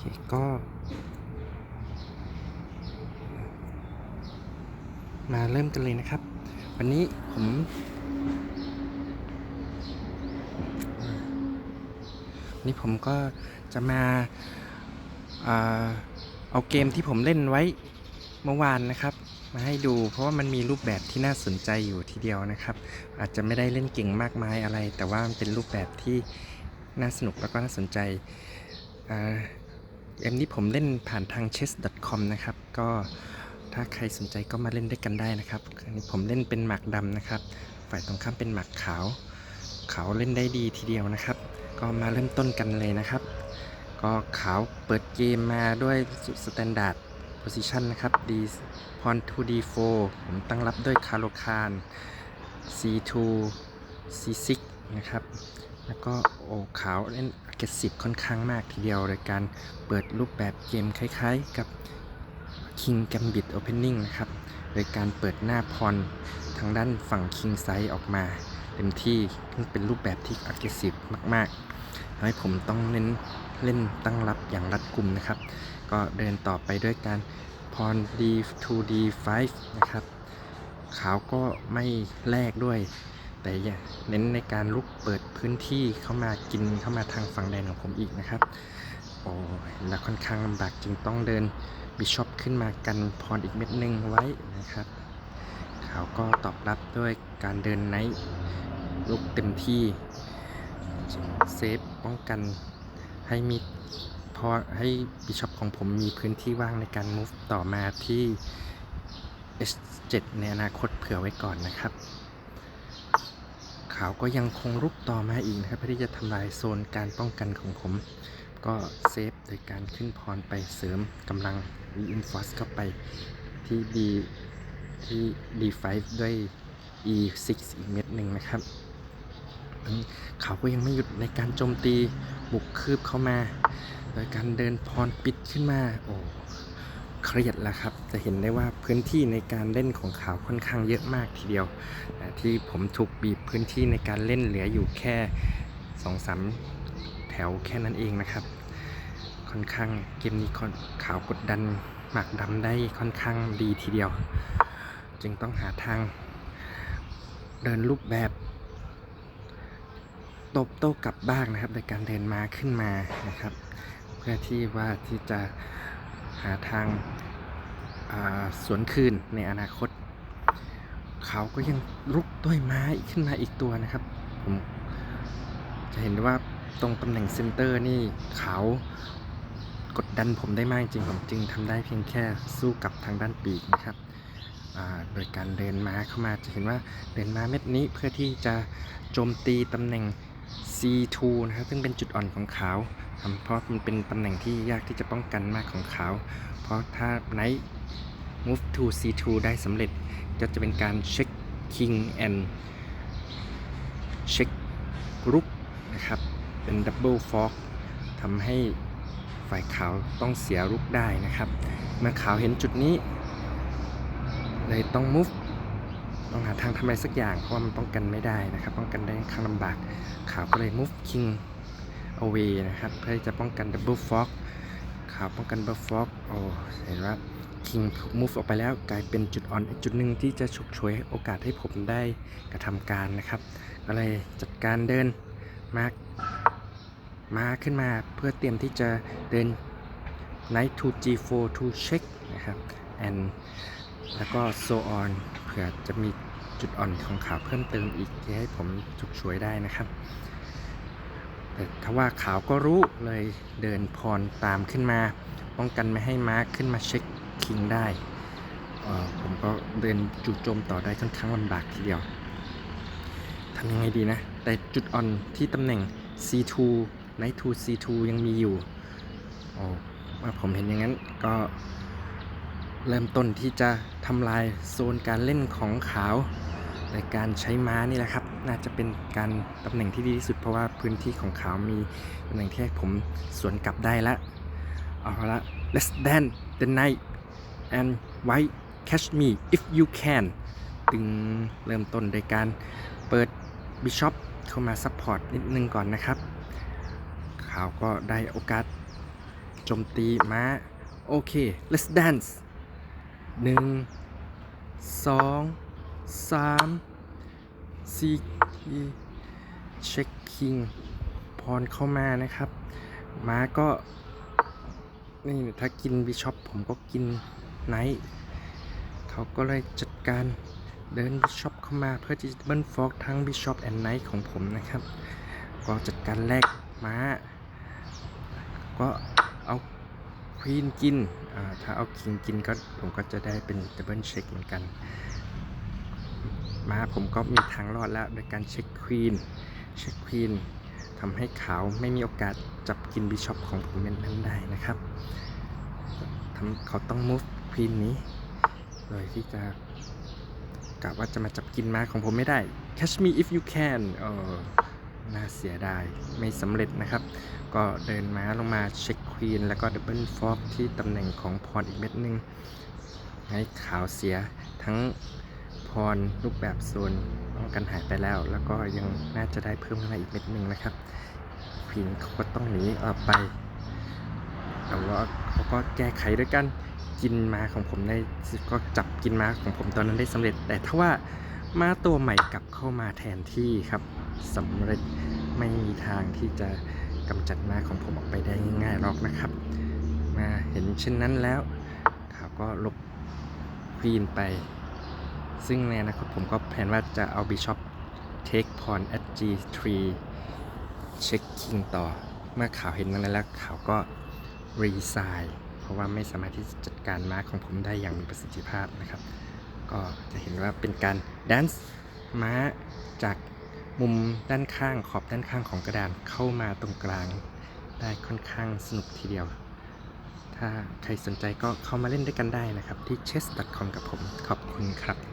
เคก็ มาเริ่มกันเลยนะครับ วันนี้ผมวันนี้ผมก็จะมาอ่าเอาเกมที่ผมเล่นไว้เมื่อวานนะครับ มาให้ดูเพราะว่ามันมีรูปแบบที่น่าสนใจอยู่ทีเดียวนะครับ อาจจะไม่ได้เล่นเก่งมากมายอะไร แต่ว่ามันเป็นรูปแบบที่น่าสนุกแล้วก็น่าสนใจอ่า เกมนี้ผมเล่นผ่านทาง chess.com นะครับ ก็ถ้าใครสนใจก็มาเล่นด้วยกันได้นะครับอันนี้ผมเล่นเป็นหมากดำนะครับ ฝ่ายตรงข้ามเป็นหมากขาว ขาวเล่นได้ดีทีเดียวนะครับ ก็มาเริ่มต้นกันเลยนะครับ ก็ขาวเปิดเกมมาด้วยสแตนดาร์ดโพซิชันนะครับ D พร 2D4 ผมตั้งรับด้วยคาโลคาร C2 C6 นะครับ แล้วก็โอขาวเล่น aggressive ค่อนข้างมากทีเดียวโดยการเปิดรูปแบบเกมคล้ายๆกับ King Gambit Opening นะครับ โดยการเปิดหน้าพรทางด้านฝั่ง King Side ออกมาเต็มที่ซึ่งเป็นรูปแบบที่ aggressive มากๆทำให้ผมต้องเน้นเล่นตั้งรับอย่างรัดกุมนะครับ ก็เดินต่อไปด้วยการพร D2 D5 นะครับ ขาวก็ไม่แลกด้วย แต่อย่าเน้นในการลุกเปิดพื้นที่เข้ามากินเข้ามาทางฝั่งแดนของผมอีกนะครับโอ้ยแล้วค่อนข้างลำบากจึงต้องเดินบิชอปขึ้นมากันพรอีกเม็ดหนึ่งไว้นะครับ เขาก็ตอบรับด้วยการเดินไนท์ลุกเต็มที่เซฟป้องกันให้มีพอให้บิชอปของผมมีพื้นที่ว่างในการ move ต่อมาที่ S7 ในอนาคตเผื่อไว้ก่อนนะครับาวก็ยังคงรุกต่อมาอีกนะครับเพื่อที่จะทำลายโซนการป้องกันของผม ก็เซฟโดยการขึ้นพรไปเสริมกำลัง reinforce เข้าไปที่ D ที่ D5 ด้วย E6 อีกเม็ดหนึ่งนะครับเขาก็ยังไม่หยุดในการโจมตีบุกคืบเข้ามา โดยการเดินพรปิดขึ้นมา โอ้ เครียดแล้วครับ จะเห็นได้ว่าพื้นที่ในการเล่นของเขาค่อนข้างเยอะมากทีเดียว ที่ผมถูกบีบพื้นที่ในการเล่นเหลืออยู่แค่สองสามแถวแค่นั้นเองนะครับ ค่อนข้างเกมนี้ค่อนขาวกดดันหมากดำได้ค่อนข้างดีทีเดียว จึงต้องหาทางเดินรูปแบบตบโต้กลับบ้างนะครับ โดยการเดินมาขึ้นมานะครับ เพื่อที่ว่าที่จะ หาทางาสวนคืนในอนาคต เขาก็ยังรุกด้วยไม้ขึ้นมาอีกตัวนะครับ ผมจะเห็นว่าตรงตำแหน่งเซนเตอร์นี่เขากดดันผมได้มากจริง ผมจึงทำได้เพียงแค่สู้กับทางด้านปีกนะครับโดยการเดินม้าเข้ามาจะเห็นว่าเดินม้าเม็ดนี้เพื่อที่จะโจมตีตำแหน่ง C2 นะครับซึ่งเป็นจุดอ่อนของเขา เพราะมันเป็นตำแหน่งที่ยากที่จะป้องกันมากของเขา เพราะถ้าไนท์ move to C2 ได้สำเร็จก็จะเป็นการเช็ค King and เช็ครุกนะครับ เป็น Double Fork ทำให้ฝ่ายขาวต้องเสียรุกได้นะครับ เมื่อขาวเห็นจุดนี้ เลยต้อง move ต้องหาทางทำอะไรสักอย่าง เพราะว่ามันป้องกันไม่ได้นะครับ ป้องกันได้ค่อนข้างลำบาก ขาวก็เลย move king away นะครับ เพื่อจะป้องกัน double fork ขาวป้องกัน double fork โอ้เห็นว่า king move ออกไปแล้วกลายเป็นจุดอ่อนอีกจุดหนึ่งที่จะฉกฉวยโอกาสให้ผมได้กระทำการนะครับ ก็เลยจัดการเดินมามาขึ้นมาเพื่อเตรียมที่จะเดิน knight to g4 to check นะครับ and แล้วก็ so on เผื่อจะมีจุดอ่อนของขาวเพิ่มเติมอีกที่ให้ผมฉกฉวยได้นะครับ ถ้าว่าขาวก็รู้เลยเดินพรตามขึ้นมา ป้องกันไม่ให้ม้าขึ้นมาเช็คคิงได้ผมก็เดินจู่โจมต่อได้ค่อนข้างลำบากทีเดียวทำยังไงดีนะ แต่จุดอ่อนที่ตำแหน่ง C2 Knight to C2 ยังมีอยู่โอ้เมื่อผมเห็นอย่างนั้นก็เริ่มต้นที่จะทำลายโซนการเล่นของขาวในการใช้ม้านี่แหละครับ น่าจะเป็นการตำแหน่งที่ดีที่สุดเพราะว่าพื้นที่ของเขามีตำแหน่งที่ให้ผมสวนกลับได้ละเอาละ let's dance the night and why catch me if you can ตึงเริ่มต้นโดยการเปิดบิชอปเข้ามาซัพพอร์ตนิดนึงก่อนนะครับ เขาก็ได้โอกาสโจมตีม้า โอเค let's dance หนึ่งสองสาม ซีคีเช็คคิงพรเข้ามานะครับ ม้าก็ นี่ถ้ากินบิชอปผมก็กินไนท์เขาก็เลยจัดการเดินบิชอปเข้ามาเพื่อที่จะเบิ้ลฟอกทั้งบิชอปแอนไนท์ของผมนะครับ ก็จัดการแลกม้า ก็เอาควีนกิน ถ้าเอาคิงกินก็ผมก็จะได้เป็นดับเบิลเช็คเหมือนกัน ม้าผมก็มีทางรอดแล้วโดยการเช็คควีนเช็คควีนทำให้ขาวไม่มีโอกาสจับกินบิชอปของผมเป็นนั้นได้นะครับทำเขาต้อง move ควีนนี้โดยที่จะกะว่าจะมาจับกินม้าของผมไม่ได้ catch me if you can เออน่าเสียดายไม่สำเร็จนะครับ ก็เดินม้าลงมาเช็คควีนแล้วก็ดับเบิลฟอกที่ตำแหน่งของพรอีกเม็ดนึง ให้ขาวเสียทั้ง พรรูปแบบโซนกันหายไปแล้ว แล้วก็ยังน่าจะได้เพิ่มขึ้นมาอีกเม็ดหนึ่งนะครับควีนเขาก็ต้องหนีออกไปแต่ว่าเขาก็แก้ไขด้วยกันกินมาของผมได้ก็จับกินมาของผมตอนนั้นได้สำเร็จ แต่ถ้าว่าม้าตัวใหม่กลับเข้ามาแทนที่ครับสำเร็จไม่มีทางที่จะกำจัดม้าของผมออกไปได้ง่ายๆหรอกนะครับ มาเห็นเช่นนั้นแล้วเขาก็ลบควีนไป ซึ่งในอนาคตผมก็แผนว่าจะเอาบิชอปเทคพร at g3 เช็คคิงต่อ เมื่อข่าวเห็นนั้นแล้วข่าวก็รีไซน์เพราะว่าไม่สามารถที่จะจัดการม้าของผมได้อย่างมีประสิทธิภาพนะครับ ก็จะเห็นว่าเป็นการแดนซ์ม้าจากมุมด้านข้างขอบด้านข้างของกระดานเข้ามาตรงกลาง ได้ค่อนข้างสนุกทีเดียว ถ้าใครสนใจก็เข้ามาเล่นด้วยกันได้นะครับ ที่ chess.com กับผมขอบคุณครับ